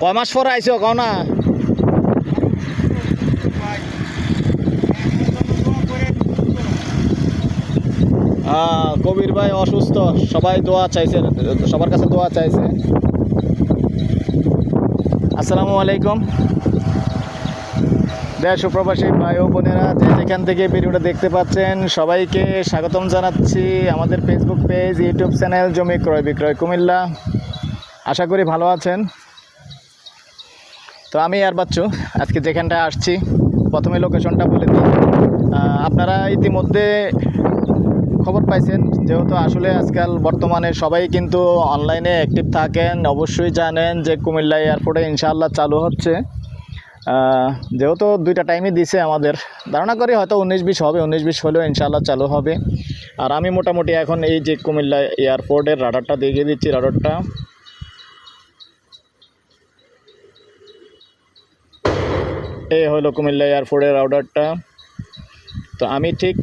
কয় মাস পরে আইসো কও না? কবির ভাই অসুস্থ। সবাই দোয়া চাইছে, সবার কাছে দোয়া চাইছে। আসসালামু আলাইকুম। দেশ সুপ্রবাসী ভাই ও বোনেরা, যে যেখান থেকে ভিডিওটা দেখতে পাচ্ছেন, সবাইকে স্বাগতম জানাচ্ছি আমাদের ফেসবুক পেজ ইউটিউব চ্যানেল জমি ক্রয় বিক্রয় কুমিল্লা। আশা করি ভালো আছেন। তো আমি আর বাচ্চু আজকে যেখানটায় আসছি, প্রথমে লোকেশনটা বলে দিই। আপনারা ইতিমধ্যে খবর পাইছেন, যেহেতু আসলে আজকাল বর্তমানে সবাই কিন্তু অনলাইনে অ্যাক্টিভ থাকেন, অবশ্যই জানেন যে কুমিল্লা এয়ারপোর্টে ইনশাআল্লাহ চালু হচ্ছে। যেহেতু দুইটা টাইমই দিছে আমাদের, ধারণা করি হয়তো উনিশ বিশ হবে, উনিশ বিশ হলেও ইনশাল্লাহ চালু হবে। আর আমি মোটামুটি এখন এই যে কুমিল্লা এয়ারপোর্টের রাডারটা দেখিয়ে দিচ্ছি, রাডারটা। এই হলো কুমিল্লা এয়ারপোর্টের রাউডারটা তো আমি ঠিক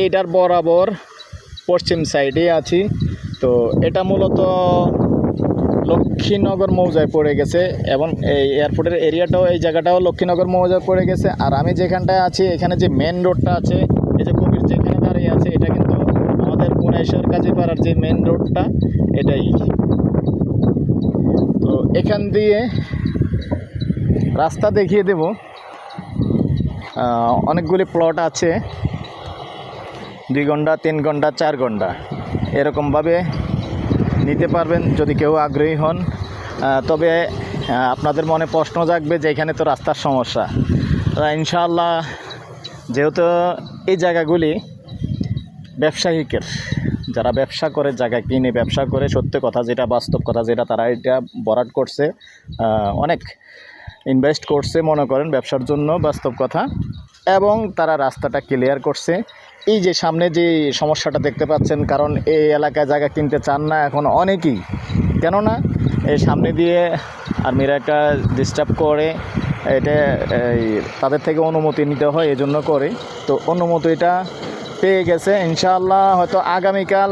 এইটার বরাবর পশ্চিম সাইডে আছি। তো এটা মূলত লক্ষ্মীনগর মৌজায় পড়ে গেছে এবং এই এয়ারপোর্টের এরিয়াটাও এই জায়গাটাও লক্ষ্মীনগর মৌজায় পড়ে গেছে। আর আমি যেখানটায় আছি, এখানে যে মেন রোডটা আছে, এই যে কবির যেখানে দাঁড়িয়ে আছে, এটা কিন্তু আমাদের পুনেশ্বর কাজীপাড়ার যে মেন রোডটা এটাই। তো এখান দিয়ে রাস্তা দেখিয়ে দেব। অনেকগুলি প্লট আছে। দুই ঘণ্টা, তিন ঘণ্টা, চার ঘণ্টা। এরকমভাবে নিতে পারবেন যদি কেউ আগ্রহী হন। তবে আপনাদের মনে প্রশ্ন জাগবে যে এখানে তো রাস্তার সমস্যা। ইনশাআল্লাহ, যেহেতু এই জায়গাগুলি ব্যবসায়িকের, যারা ব্যবসা করে, জায়গা কিনে ব্যবসা করে, সত্য কথা যেটা, বাস্তব কথা যেটা, তারা এটা বরাট করছে অনেক ইনভেস্ট করছে মনে করেন ব্যবসার জন্য, বাস্তব কথা। এবং তারা রাস্তাটা ক্লিয়ার করছে। এই যে সামনে যে সমস্যাটা দেখতে পাচ্ছেন, কারণ এই এলাকায় জায়গা কিনতে চান না এখন অনেকেই। কেননা, এই সামনে দিয়ে আর্মিরা একটা ডিস্টার্ব করে, এটা তাদের থেকে অনুমতি নিতে হয় এজন্য করে। তো অনুমতিটা পেয়ে গেছে, ইনশাআল্লাহ হয়তো আগামীকাল,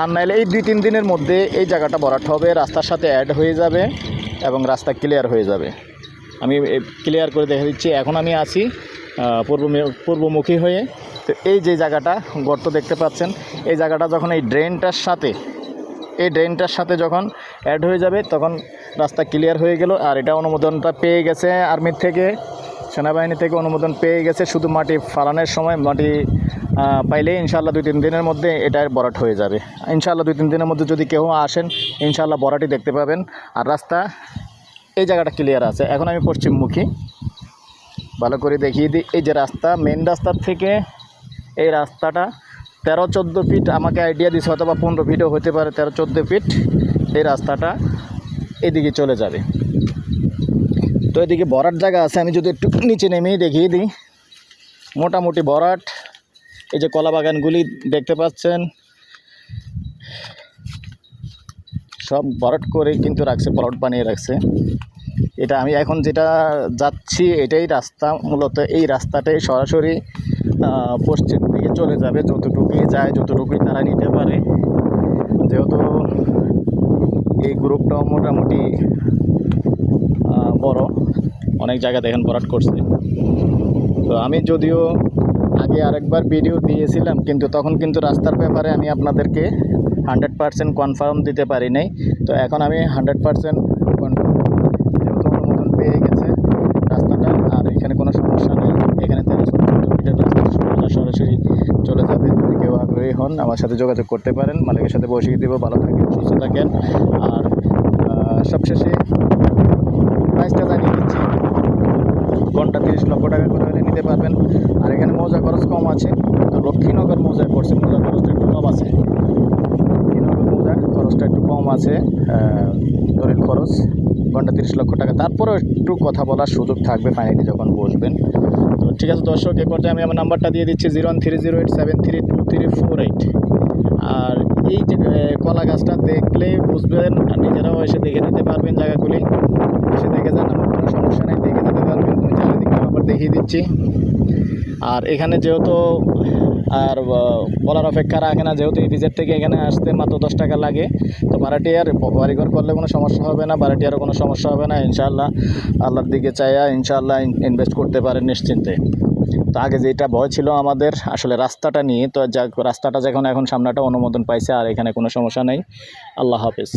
আর নাইলে এই দুই তিন দিনের মধ্যে এই জায়গাটা ভরাট হবে, রাস্তার সাথে অ্যাড হয়ে যাবে এবং রাস্তা ক্লিয়ার হয়ে যাবে। আমি ক্লিয়ার করে দেখে দিচ্ছি, এখন আমি আছি পূর্ব পূর্বমুখী হয়ে। তো এই যে জায়গাটা গর্ত দেখতে পাচ্ছেন, এই জায়গাটা যখন এই ড্রেনটার সাথে, এই ড্রেনটার সাথে যখন অ্যাড হয়ে যাবে, তখন রাস্তা ক্লিয়ার হয়ে গেল আর এটা অনুমোদনটা পেয়ে গেছে আর্মির থেকে, সেনাবাহিনী থেকে অনুমোদন পেয়ে গেছে শুধু মাটি ফালানোর সময়, মাটি পাইলে ইনশাল্লাহ দুই তিন দিনের মধ্যে এটা বরাট হয়ে যাবে। ইনশাল্লাহ দুই তিন দিনের মধ্যে যদি কেউ আসেন ইনশাল্লাহ বরাটই দেখতে পাবেন। আর রাস্তা, এই জায়গাটা ক্লিয়ার আছে। এখন আমি পশ্চিমমুখী। ভালো করে দেখিয়ে দিই, এই যে রাস্তা মেন রাস্তার থেকে এই রাস্তাটা তেরো চোদ্দ ফিট আমাকে আইডিয়া দিছে হয়তো বা পনেরো ফিটও হতে পারে, তেরো চোদ্দ ফিট এই রাস্তাটা এদিকে চলে যাবে। তো এদিকে বরাট জায়গা আছে, আমি যদি একটু নিচে নেমেই দেখিয়ে দিই। মোটামুটি বরাট এই যে কলা বাগানগুলি দেখতে পাচ্ছেন। সব বরাট করে কিন্তু রাখছে প্লট বানিয়ে রাখছে। এটা আমি এখন যেটা যাচ্ছি, এটাই রাস্তা, মূলত এই রাস্তাটাই সরাসরি পশ্চিম চলে যাবে, যতটুকুই যায়, যতটুকুই তারা নিতে পারে। যেহেতু এই গ্রুপটাও মোটামুটি বড়, অনেক জায়গা দেখেন ভরাট করছে। তো আমি যদিও আগে আরেকবার ভিডিও দিয়েছিলাম, কিন্তু তখন কিন্তু রাস্তার ব্যাপারে আমি আপনাদেরকে হান্ড্রেড পারসেন্ট কনফার্ম দিতে পারি নাই। তো এখন আমি হান্ড্রেড পারসেন্ট কনফার্ম যেহেতু অনুমোদন পেয়ে গেছে রাস্তাটা আর এখানে কোনো সমস্যা নেই এখানে তেরো কিলোমিটার রাস্তা সোজা সরাসরি চলে যাবে যদি কেউ আগ্রহী হন, আমার সাথে যোগাযোগ করতে পারেন, মালিকের সাথে বসিয়ে দেবো, ভালো থাকেন, সুস্থ থাকেন। আর সবশেষে প্রাইসটা জানিয়ে দিচ্ছি। ঘণ্টা তিরিশ লক্ষ টাকা করে হলে নিতে পারবেন। আর এখানে মৌজা খরচ কম আছে, তো লক্ষ্মীনগর মৌজায় পড়ছে মৌজা খরচটা একটু কম আছে। লক্ষ্মীনগর মৌজার খরচটা একটু কম আছে দলিল খরচ। ঘণ্টা তিরিশ লক্ষ টাকা। তারপরেও একটু কথা বলার সুযোগ থাকবে ফাইনালি যখন বসবেন। তো ঠিক আছে দর্শক, এ পর্যায়ে আমি আমার নাম্বারটা দিয়ে দিচ্ছি zero one three zero eight seven three two three four eight আর এই যে কলা গাছটা দেখলেই বুঝবেন নিজেরাও এসে দেখে নিতে পারবেন জায়গাগুলি। এসে দেখে যান কোনো সমস্যা নেই, দেখে যেতে পারবেন তুমি চারিদিকে আমার দেখিয়ে দিচ্ছি। আর এখানে যেহেতু, আর বলার অপেক্ষা রাখে না, যেহেতু ইপিজেড থেকে এখানে আসতে মাত্র দশ টাকা লাগে, তো ভাড়াটিয়ার বাড়িঘর করলে কোনো সমস্যা হবে না ভাড়াটিয়ারও কোনো সমস্যা হবে না, ইনশাআল্লাহ আল্লাহর দিকে চাইয়া ইনশাআল্লাহ ইনভেস্ট করতে পারেন নিশ্চিন্তে। তো আগে যেটা ভয় ছিল আমাদের, আসলে রাস্তাটা নিয়ে, তো যা রাস্তাটা যখন এখন সামনেটা অনুমোদন পাইছে, আর এখানে কোনো সমস্যা নেই। আল্লাহ হাফিজ।